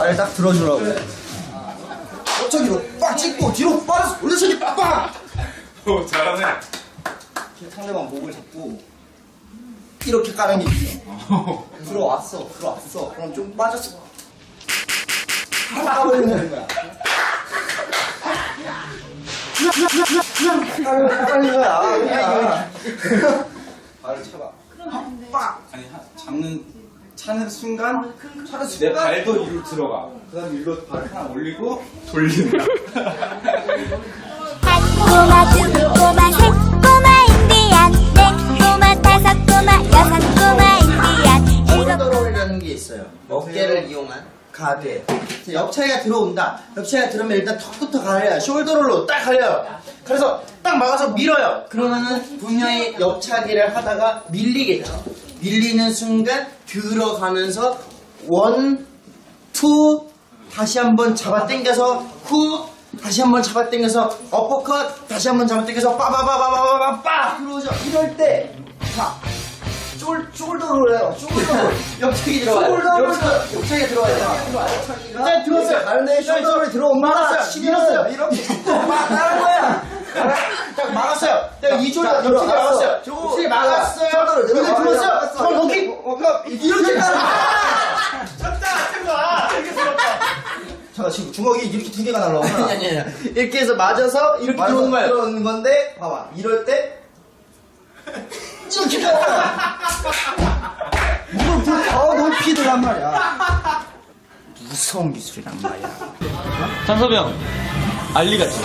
팔을 딱 들어주라고. 옆차기로 빡 찍고 뒤로 빠져서 올려차기 빡! 오, 잘하네. 이렇게 상대방 목을 잡고 이렇게 까는 게 있어. 들어왔어, 들어왔어. 그럼 좀 빠졌어. 까버리는 거야. 까버리는 거야. 그냥 발을 쳐봐. 빡! 아니, 하- 잡는, 차는 순간, 내 발도 위로 들어가. 그 다음에 일로 발을 하나 올리고, 돌린다. 한 꼬마 두 꼬마 세 꼬마 인디안 네 꼬마 다섯 꼬마 여섯 꼬마 인디안 일곱 숄더롤이라는 게 있어요. 어깨를 이용한 가드. 옆차기가 들어온다. 옆차기가 들어오면 일단 턱부터 가려요. 숄더롤로 딱 가려요. 그래서 딱 막아서 밀어요. 그러면은 분명히 옆차기를 하다가 밀리겠죠. 밀리는 순간 들어가면서 원, 투, 다시 한번 잡아 당겨서 후, 다시 한번 잡아 당겨서 어퍼컷, 다시 한번 잡아 당겨서 빠바바바바바바 들어오죠. 이럴 때, 자, 쫄, 쫄도로 해요. 쫄도로. 옆차기 들어가요. 옆차기, 옆차기 들어가요. 자, 들어왔어요. 다른데 쫄도로 들어옵니다. 밀었어요. 이렇게. 막 나는 거야. 딱 막았어요. 내가 이 줄을 옆차기 막았어요. 옆차기 막았어요. 근데 들어왔어요. 저 거기, 이렇게 가라. 잠깐 지금 주먹이 이렇게 두 개가 날라오구나. 아니 아니 아니. 이렇게 해서 맞아서 이렇게 들어오는 거예요. 들어오는 건데 봐봐. 이럴 때 이렇게 들어가. 무릎 더 높이 들란 말이야. 무서운 기술이란 말이야. 장섭이 형 알리 같지?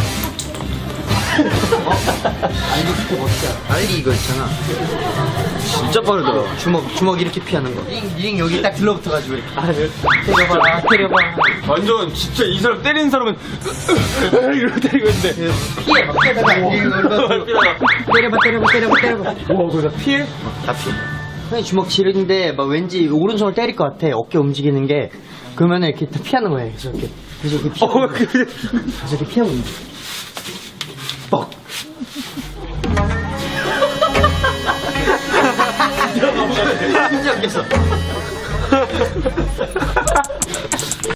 그때 멋있잖아. 알리 이거 있잖아. 진짜 빠르더라. 주먹, 주먹 이렇게 피하는 거. 링, 링 여기 딱 들러붙어가지고 이렇게. 아, 때려봐라 때려봐 완전 진짜 이 사람 때리는 사람은 이러고 때리고 있는데 피해, 막 피하다가 이거 피다가 때려봐, 때려봐, 때려봐, 때려봐. 와 그거 다 피해? 다 피해. 형이 주먹 지르는데 막 왠지 오른손을 때릴 것 같아. 어깨 움직이는 게. 그러면은 이렇게 다 피하는 거야. 그래서 이렇게. 그래서 이렇게 피하고. 어 그래 그래서 이렇게 피하고 있는 거야. 뻑. 진짜 웃겼어.